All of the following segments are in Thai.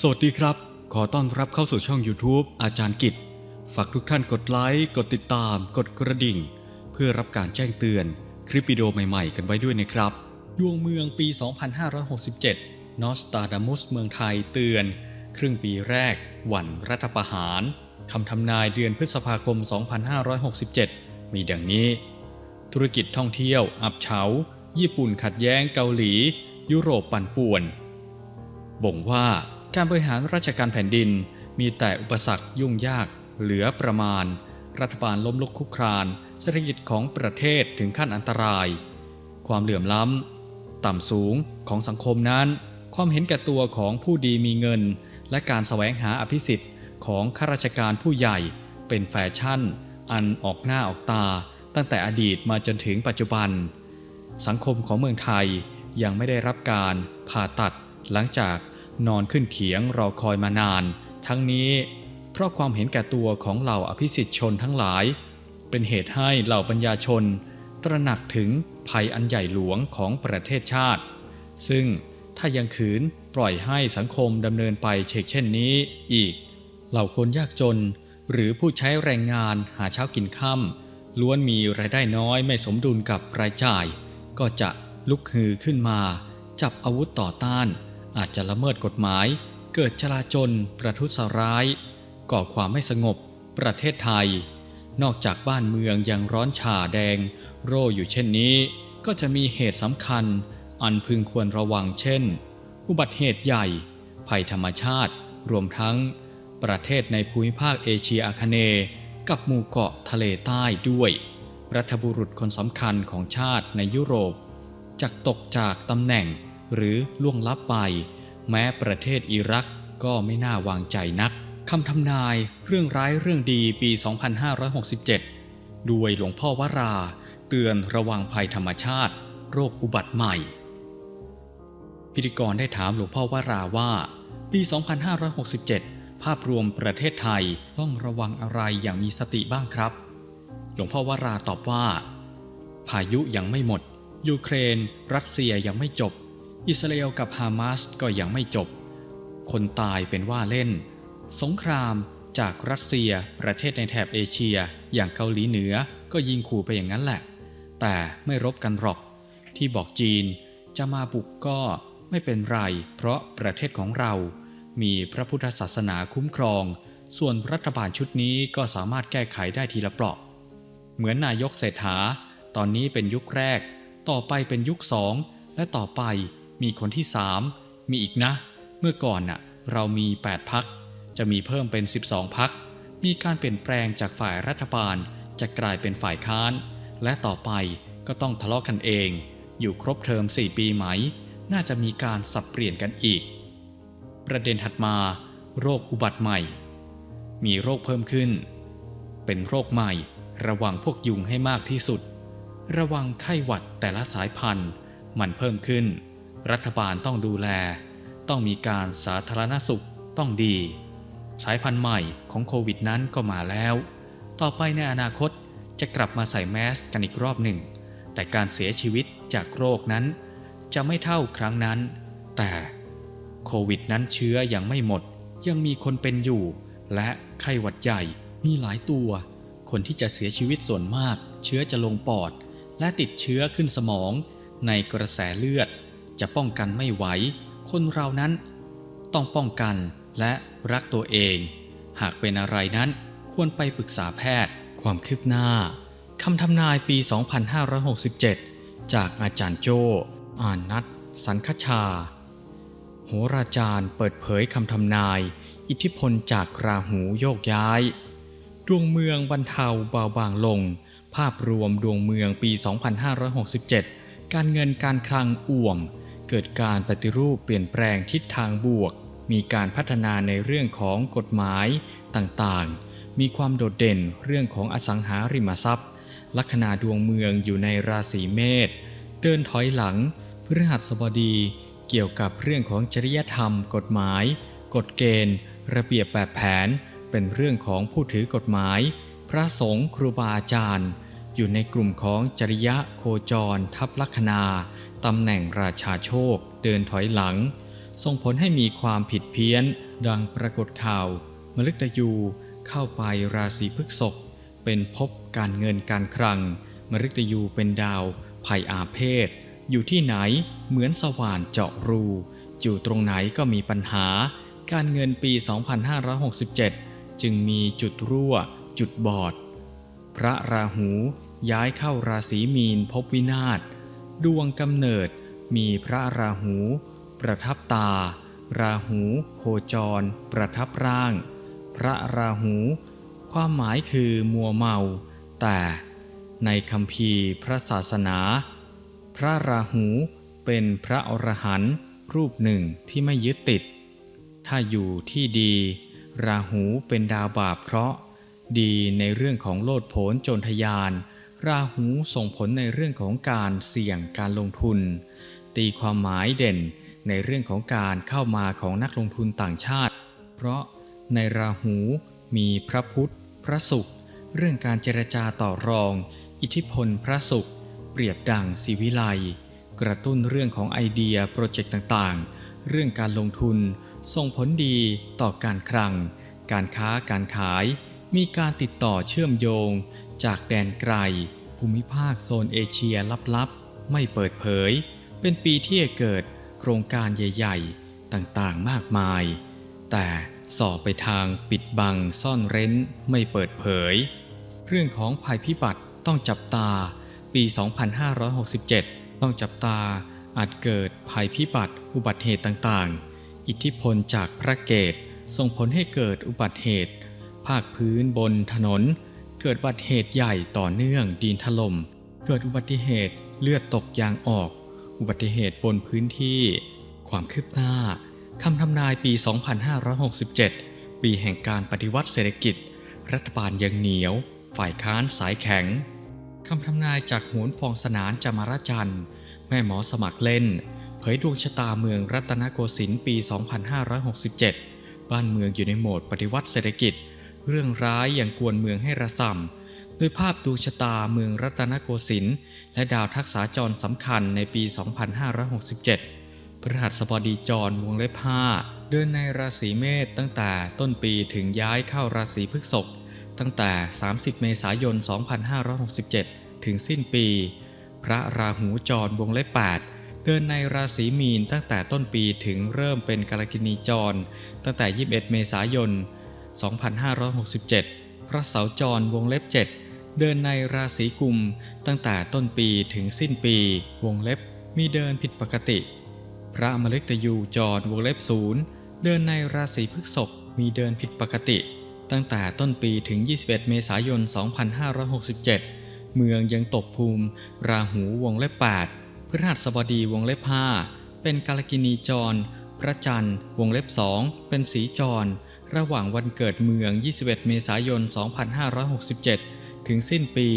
สวัสดีครับ ขอต้อนรับเข้าสู่ช่อง YouTube อาจารย์กิจ ฝากทุกท่านกดไลค์ กดติดตาม กดกระดิ่ง เพื่อรับการแจ้งเตือน คลิปวิดีโอใหม่ๆ กันไว้ด้วยนะครับ ดวงเมืองปี 2567 นอสตาดามุสเมืองไทยเตือน ครึ่งปีแรกหวันรัฐประหาร คำทำนายเดือนพฤษภาคม 2567 มีดังนี้ ธุรกิจท่องเที่ยว อับเฉา ญี่ปุ่นขัดแย้งเกาหลี ยุโรปปั่นป่วน บ่งว่า การบริหารราชการแผ่นดินมีแต่อุปสรรคยุ่งยาก เหลือประมาณ รัฐบาลล้มลุกคุกครานเศรษฐกิจของประเทศถึงขั้นอันตราย ความเหลื่อมล้ำ ต่ำสูงของสังคมนั้น ความเห็นแก่ตัวของผู้ดีมีเงิน และการแสวงหาอภิสิทธิ์ของข้าราชการผู้ใหญ่ เป็นแฟชั่น อันออกหน้าออกตา ตั้งแต่อดีตมาจนถึงปัจจุบัน สังคมของเมืองไทยยังไม่ได้รับการผ่าตัดหลังจาก นอนขึ้นเขียงรอคอยมานาน ทั้งนี้เพราะความเห็นแก่ตัวของเหล่าอภิสิทธิชนทั้งหลาย เป็นเหตุให้เหล่าปัญญาชน ตระหนักถึงภัยอันใหญ่หลวงของประเทศชาติ ซึ่งถ้ายังขืนปล่อยให้สังคมดำเนินไปเชกเช่นนี้อีก เหล่าคนยากจน หรือผู้ใช้แรงงานหาเช้ากินค่ำล้วนมีรายได้น้อยไม่สมดุลกับรายจ่าย ก็จะลุกฮือขึ้นมา จับอาวุธต่อต้าน อาจจะละเมิดกฎหมาย เกิดจลาจลประทุษร้าย ก่อความไม่สงบ ประเทศไทย นอกจากบ้านเมืองยังร้อนฉ่าแดง โร่อยู่เช่นนี้ ก็จะมีเหตุสำคัญ อันพึงควรระวังเช่น อุบัติเหตุใหญ่ ภัยธรรมชาติ รวมทั้ง ประเทศในภูมิภาคเอเชียอาคเนย์กับหมู่เกาะทะเลใต้ด้วย รัฐบุรุษคนสำคัญของชาติในยุโรปจะตกจากตำแหน่ง หรือล่วงลับไป แม้ประเทศอิรักก็ไม่น่าวางใจนักคำทำนายเรื่องร้ายเรื่องดีปี 2567 ด้วยหลวงพ่อวรา เตือนระวังภัยธรรมชาติ โรคอุบัติใหม่ พิธีกรได้ถามหลวงพ่อวราว่า ปี 2567 ภาพรวมประเทศไทยต้องระวังอะไรอย่างมีสติบ้างครับ หลวงพ่อวราตอบว่า พายุยังไม่หมด ยูเครน รัสเซียยังไม่จบ อิสราเอลกับฮามาสก็ยังไม่จบ คนตายเป็นว่าเล่น สงครามจากรัสเซียประเทศในแถบเอเชีย อย่างเกาหลีเหนือก็ยิงขู่ไปอย่างนั้นแหละ แต่ไม่รบกันหรอก ที่บอกจีนจะมาบุกก็ไม่เป็นไร เพราะประเทศของเรา มีพระพุทธศาสนาคุ้มครอง ส่วนรัฐบาลชุดนี้ก็สามารถแก้ไขได้ทีละเปราะ เหมือนนายกเศรษฐา ตอนนี้เป็นยุคแรก ต่อไปเป็นยุคสองและต่อไป มีคนที่สามมีอีกนะ เมื่อก่อนน่ะเรามี 8พัก จะมีเพิ่มเป็น 12พัก มีการเปลี่ยนแปลงจากฝ่ายรัฐบาล จะกลายเป็นฝ่ายค้าน และต่อไปก็ต้องทะเลาะกันเอง อยู่ครบเทอม 4 ปีไหม น่าจะมีการสับเปลี่ยนกันอีก ประเด็นถัดมา โรคอุบัติใหม่ มีโรคเพิ่มขึ้น เป็นโรคใหม่ ระวังพวกยุงให้มากที่สุด ระวังไข้หวัดแต่ละสายพันธุ์ มันเพิ่มขึ้น รัฐบาลต้องดูแล ต้องมีการสาธารณสุขต้องดี สายพันธุ์ใหม่ของโควิดนั้นก็มาแล้ว ต่อไปในอนาคตจะกลับมาใส่แมสกันอีกรอบหนึ่ง แต่การเสียชีวิตจากโรคนั้น จะไม่เท่าครั้งนั้น แต่โควิดนั้นเชื้อยังไม่หมด ยังมีคนเป็นอยู่ และไข้หวัดใหญ่มีหลายตัว คนที่จะเสียชีวิตส่วนมาก เชื้อจะลงปอด และติดเชื้อขึ้นสมอง ในกระแสเลือด จะป้องกันไม่ไหว คนเรานั้น ต้องป้องกันและรักตัวเอง หากเป็นอะไรนั้นควรไปปรึกษาแพทย์ ความคืบหน้าคำทำนายปี 2567 จากอาจารย์โจอ่านนัทสันคชา โหราจารย์เปิดเผยคำทำนาย อิทธิพลจากราหูโยกย้าย ดวงเมืองบรรเทาเบาบางลง ภาพรวมดวงเมืองปี 2567 การเงินการคลังอ่วม เกิดการปฏิรูปเปลี่ยนแปลงทิศทางบวก มีการพัฒนาในเรื่องของกฎหมายต่างๆ มีความโดดเด่นเรื่องของอสังหาริมทรัพย์ ลัคนาดวงเมืองอยู่ในราศีเมษ เดินถอยหลังพฤหัสบดีเกี่ยวกับเรื่องของจริยธรรม กฎหมาย กฎเกณฑ์ ระเบียบแบบแผน เป็นเรื่องของผู้ถือกฎหมาย พระสงฆ์ครูบาอาจารย์ อยู่ในกลุ่มของจริยะโคจร ทับลัคนาตำแหน่งราชาโชค เดินถอยหลัง ส่งผลให้มีความผิดเพี้ยน ดังปรากฏข่าว มฤตยูเข้าไปราศีพฤกษภเป็นภพการเงินการคลัง มฤตยูเป็นดาวภัยอาเพศ อยู่ที่ไหนเหมือนสว่านเจาะรู อยู่ตรงไหนก็มีปัญหา การเงินปี 2567 จึงมีจุดรั่ว จุดบอด พระราหูย้ายเข้าราศีมีนพบวินาศดวงกำเนิดมีพระราหู ประทับตา ราหู โคจร ประทับร่าง พระราหู ความหมายคือมัวเมา แต่ในคำพีพระศาสนา พระราหูเป็นพระอรหันต์รูปหนึ่งที่ไม่ยึดติด ถ้าอยู่ที่ดี ราหูเป็นดาวบาปเคราะห์ ดีในเรื่องของโลดโผนโจรทยาน ราหูส่งผลในเรื่องของการเสี่ยงการลงทุน ตีความหมายเด่นในเรื่องของการเข้ามาของนักลงทุนต่างชาติ เพราะในราหูมีพระพุทธ พระศุกร์เรื่องการเจรจาต่อรอง อิทธิพลพระศุกร์เปรียบดังศิวิไลกระตุ้นเรื่องของไอเดียโปรเจกต์ต่างๆ เรื่องการลงทุนส่งผลดีต่อการคลัง การค้าการขาย มีการติดต่อเชื่อมโยง จากแดนไกล ภูมิภาคโซนเอเชียลับๆ ไม่เปิดเผย เป็นปีที่จะเกิดโครงการใหญ่ๆ ต่างๆมากมาย แต่สอบไปทางปิดบังซ่อนเร้นไม่เปิดเผย เรื่องของภัยพิบัติต้องจับตา ปี 2567 ต้องจับตาอาจเกิดภัยพิบัติอุบัติเหตุต่างๆ อิทธิพลจากพระเกตส่งผลให้เกิดอุบัติเหตุ ภาคพื้นบนถนน เกิดอุบัติเหตุใหญ่ต่อเนื่องดินถล่ม เกิดอุบัติเหตุเลือดตกยางออก อุบัติเหตุบนพื้นที่ ความคืบหน้าคำทำนายปี 2567 ปีแห่งการปฏิวัติเศรษฐกิจ รัฐบาลยังเหนียว ฝ่ายค้านสายแข็งคำทำนายจากโหนฟองสนานจามารจันทร์แม่หมอสมัครเล่น เผยดวงชะตาเมืองรัตนโกสินทร์ปี 2567 บ้านเมืองอยู่ในโหมดปฏิวัติเศรษฐกิจ เรื่องร้ายอย่างกวนเมืองให้ระส่ำโดยภาพดวงชะตาเมืองรัตนโกสินทร์และดาวทักษาจรสำคัญในปี 2567 พฤหัสบดีจรวงเล็บห้าเดินในราศีเมษตั้งแต่ต้นปีถึงย้ายเข้าราศีพฤษภตั้งแต่ 30 เมษายน 2567 ถึงสิ้นปี พระราหูจรวงเล็บ8เดินในราศีมีนตั้งแต่ต้นปีถึงเริ่มเป็นกาลกินีจร ตั้งแต่ 21 เมษายน 2567 พระเสาจรวงเล็บ 7 เดินในราศีกุมตั้งแต่ต้นปีถึงสิ้นปี วงเล็บมีเดินผิดปกติ พระมฤตยูจรวงเล็บศูนย์เดินในราศีพฤษภมีเดินผิดปกติ ตั้งแต่ต้นปีถึง 21 เมษายน 2567 เมืองยังตกภูมิ ราหูวงเล็บ 8 พฤหัสบดีวงเล็บ 5 เป็นกาลกินีจร พระจันทร์วงเล็บ2เป็นสีจร ระหว่างวันเกิดเมือง 21 เมษายน 2567 ถึงสิ้นปี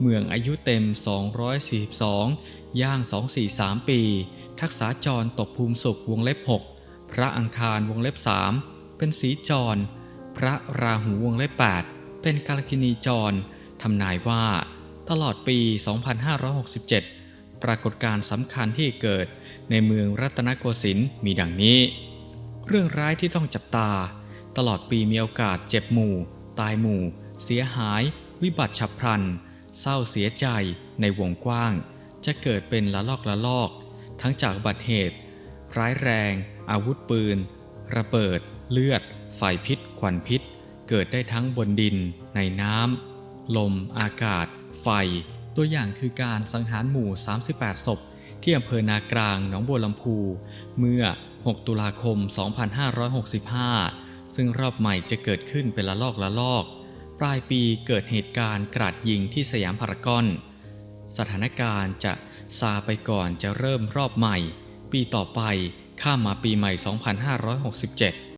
เมืองอายุเต็ม 242 ย่าง 243 ปี ทักษาจรตกภูมิสุขวงเล็บ 6 พระอังคารวงเล็บ 3 เป็นสีจร พระราหูวงเล็บ 8 เป็นกาลกินีจรทำนายว่า ตลอดปี 2567 ปรากฏการณ์สำคัญที่เกิดในเมืองรัตนโกสินทร์มีดังนี้ เรื่องร้ายที่ต้องจับตา ตลอดปีมีโอกาสเจ็บหมู่ ตายหมู่ เสียหาย วิบัติฉับพลัน เศร้าเสียใจในวงกว้าง จะเกิดเป็นละลอกละลอก ทั้งจากบัติเหตุ ร้ายแรง อาวุธปืน ระเบิด เลือดไฟพิษควันพิษ เกิดได้ทั้งบนดิน ในน้ำลม อากาศ ไฟ ตัวอย่างคือการสังหารหมู่ 38 ศพ ที่อำเภอนากลางหนองบัวลำพู เมื่อ 6 ตุลาคม 2565 ซึ่งรอบใหม่จะเกิดขึ้นเป็นละลอกละลอก ปลายปีเกิดเหตุการณ์กราดยิงที่สยามพารากอน สถานการณ์จะซาไปก่อนจะเริ่มรอบใหม่ ปีต่อไปข้ามมาปีใหม่ 2567